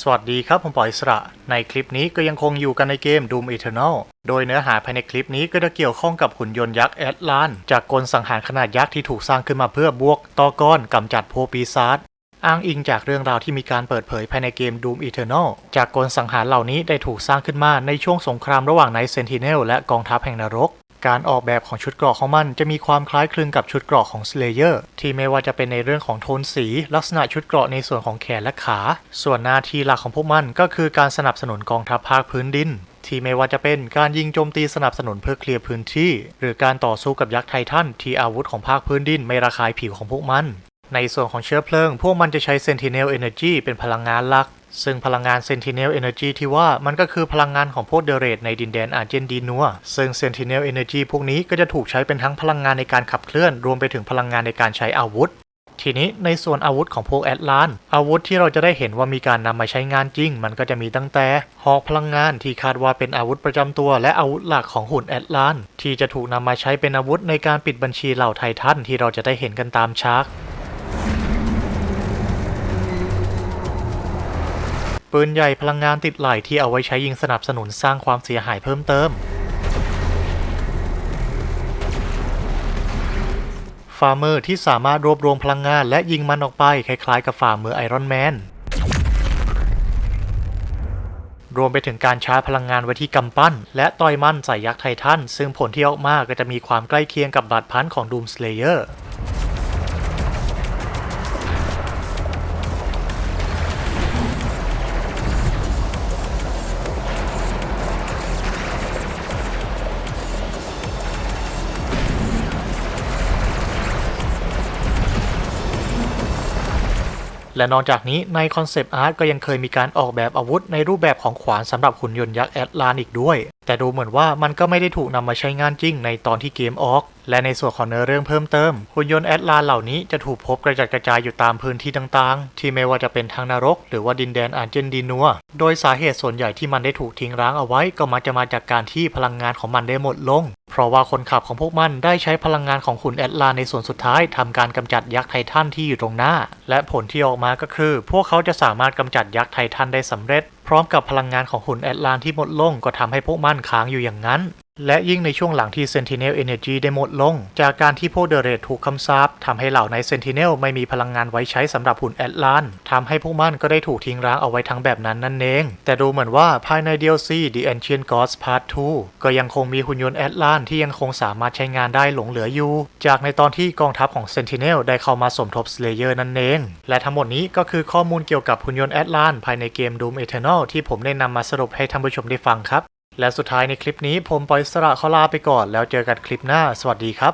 สวัสดีครับ ผมปอยสระ ในคลิปนี้ก็ยังคงอยู่กันในเกม Doom Eternal โดยเนื้อหาภายในคลิปนี้ก็จะเกี่ยวข้องกับหุ่นยนต์ยักษ์แอตลานจากกลสังหารขนาดยักษ์ที่ถูกสร้างขึ้นมาเพื่อบวกต่อกอนกำจัดพวกปีศาจอ้างอิงจากเรื่องราวที่มีการเปิดเผยภายในเกม Doom Eternal จากกลสังหารเหล่านี้ได้ถูกสร้างขึ้นมาในช่วงสงครามระหว่างไนท์เซนติเนลและกองทัพแห่งนรก การออกแบบของชุดเกราะของมันจะมีความคล้ายคลึงกับชุดเกราะของ Slayer ที่ไม่ว่าจะเป็นในเรื่องของโทนสี ลักษณะชุดเกราะในส่วนของแขนและขา ส่วนหน้าที่หลักของพวกมันก็คือการสนับสนุนกองทัพภาคพื้นดิน ที่ไม่ว่าจะเป็นการยิงโจมตีสนับสนุนเพื่อเคลียร์พื้นที่ หรือการต่อสู้กับยักษ์ไททันที่อาวุธของภาคพื้นดินไม่ระคายผิวของพวกมัน ในส่วนของเชื้อเพลิง พวกมันจะใช้ Sentinel Energy เป็นพลังงานหลัก ซึ่งพลังงาน Sentinel Energy ที่ว่ามันก็คือพลังงานของพวกเดเรตในดินแดนอาร์เจนดีนัว ซึ่ง Sentinel Energy พวกนี้ก็จะถูกใช้เป็นทั้งพลังงานในการขับเคลื่อน รวมไปถึงพลังงานในการใช้อาวุธ ทีนี้ในส่วนอาวุธของพวกแอตลานอาวุธที่เราจะได้เห็นว่ามีการนำมาใช้งานจริง มันก็จะมีตั้งแต่หอกพลังงานที่คาดว่าเป็นอาวุธประจำตัว และอาวุธหลักของหุ่นแอตลานที่จะถูกนำมาใช้เป็นอาวุธในการปิดบัญชีเหล่าไททันที่เราจะได้เห็นกันตามชาร์ก ปืนใหญ่พลังงานติดไหลที่เอาไว้ใช้ยิงสนับสนุนสร้างความเสียหายเพิ่มเติมฟาร์เมอร์ที่สามารถรวบรวมพลังงานและยิงมันออกไป คล้ายๆกับฝ่ามือไอรอนแมน รวมไปถึงการชาร์จพลังงานไว้ที่กำปั้น และต่อยมันใส่ยักษ์ไททัน ซึ่งผลที่ออกมาก็จะมีความใกล้เคียงกับบาดพันของดูมสเลเยอร์ และนอกจากนี้ในคอนเซปต์อาร์ตก็ยังเคยมีการออกแบบอาวุธในรูปแบบของขวานสำหรับหุ่นยนต์ยักษ์แอตลานอีกด้วย แต่ดูเหมือนว่ามันก็ไม่ได้ถูกนำมาใช้งานจริงในตอนที่เกมออก และในส่วนของเนื้อเรื่องเพิ่มเติม หุ่นยนต์แอตลานเหล่านี้จะถูกพบกระจัดกระจายอยู่ตามพื้นที่ต่างๆ ที่ไม่ว่าจะเป็นทางนรก หรือว่าดินแดนอาร์เจนดีนัว โดยสาเหตุส่วนใหญ่ที่มันได้ถูกทิ้งร้างเอาไว้ก็มักจะมาจากการที่พลังงานของมันได้หมดลง เพราะว่าคนขับของพวกมันได้ใช้พลังงานของหุ่นแอตลาในส่วนสุดท้ายทำการกำจัดยักษ์ไททันที่อยู่ตรงหน้า และผลที่ออกมาก็คือ พวกเขาจะสามารถกำจัดยักษ์ไททันได้สำเร็จ พร้อมกับพลังงานของหุ่นแอตลานที่หมดลงก็ทำให้พวกมันค้างอยู่อย่างนั้น และยิ่งในช่วงหลังที่ Sentinel Energy ได้หมดลง จากการที่พวกเดเรตถูกคำสาปทำให้เหล่าใน Sentinel ไม่มีพลังงานไว้ใช้สำหรับหุ่นแอตลานทำให้พวกมันก็ได้ถูกทิ้งร้างเอาไว้ทั้งแบบนั้นนั่นเอง แต่ดูเหมือนว่าภายใน DLC The Ancient Gods Part 2 ก็ยังคงมีหุ่นยนต์แอตลานที่ยังคงสามารถใช้งานได้หลงเหลืออยู่ จากในตอนที่กองทัพของ Sentinel ได้เข้ามาสมทบ Slayer นั่นเอง และทั้งหมดนี้ก็คือข้อมูลเกี่ยวกับหุ่นยนต์แอตลานภายในเกม Doom Eternal ที่ผมได้นำมาสรุปให้ท่านผู้ชมได้ฟังครับ และสุดท้ายในคลิปนี้ผมปอยสระขอลาไปก่อน แล้วเจอกันคลิปหน้า สวัสดีครับ